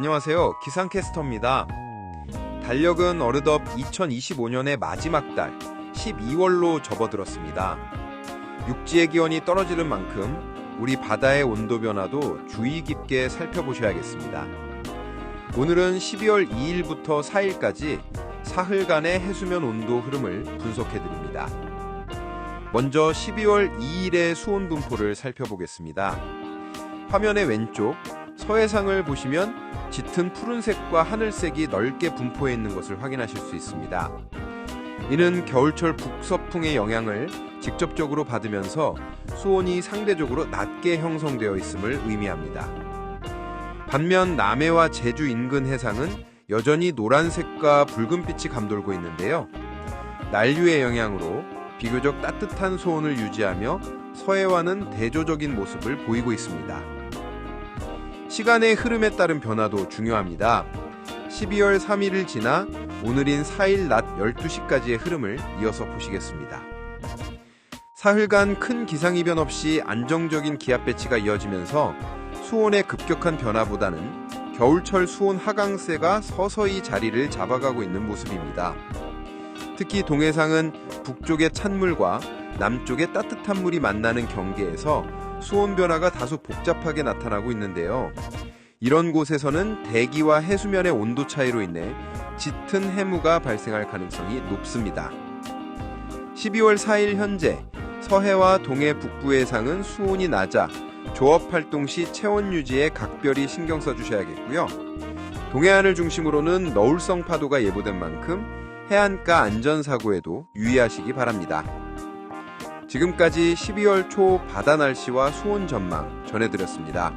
안녕하세요. 기상캐스터입니다. 달력은 어느덧 2025년의 마지막 달 12월로 접어들었습니다. 육지의 기온이 떨어지는 만큼 우리 바다의 온도 변화도 주의 깊게 살펴보셔야겠습니다. 오늘은 12월 2일부터 4일까지 사흘간의 해수면 온도 흐름을 분석해 드립니다. 먼저 12월 2일의 수온 분포를 살펴보겠습니다. 화면의 왼쪽 서해상을 보시면 짙은 푸른색과 하늘색이 넓게 분포해 있는 것을 확인하실 수 있습니다. 이는 겨울철 북서풍의 영향을 직접적으로 받으면서 수온이 상대적으로 낮게 형성되어 있음을 의미합니다. 반면 남해와 제주 인근 해상은 여전히 노란색과 붉은빛이 감돌고 있는데요. 난류의 영향으로 비교적 따뜻한 수온을 유지하며 서해와는 대조적인 모습을 보이고 있습니다. 시간의 흐름에 따른 변화도 중요합니다. 12월 3일을 지나 오늘인 4일 낮 12시까지의 흐름을 이어서 보시겠습니다. 사흘간 큰 기상이변 없이 안정적인 기압 배치가 이어지면서 수온의 급격한 변화보다는 겨울철 수온 하강세가 서서히 자리를 잡아가고 있는 모습입니다. 특히 동해상은 북쪽의 찬물과 남쪽의 따뜻한 물이 만나는 경계에서 수온 변화가 다소 복잡하게 나타나고 있는데요. 이런 곳에서는 대기와 해수면의 온도 차이로 인해 짙은 해무가 발생할 가능성이 높습니다. 12월 4일 현재 서해와 동해 북부 해상은 수온이 낮아 조업 활동 시 체온 유지에 각별히 신경 써 주셔야겠고요. 동해안을 중심으로는 너울성 파도가 예보된 만큼 해안가 안전 사고에도 유의하시기 바랍니다. 지금까지 12월 초 바다 날씨와 수온 전망 전해드렸습니다.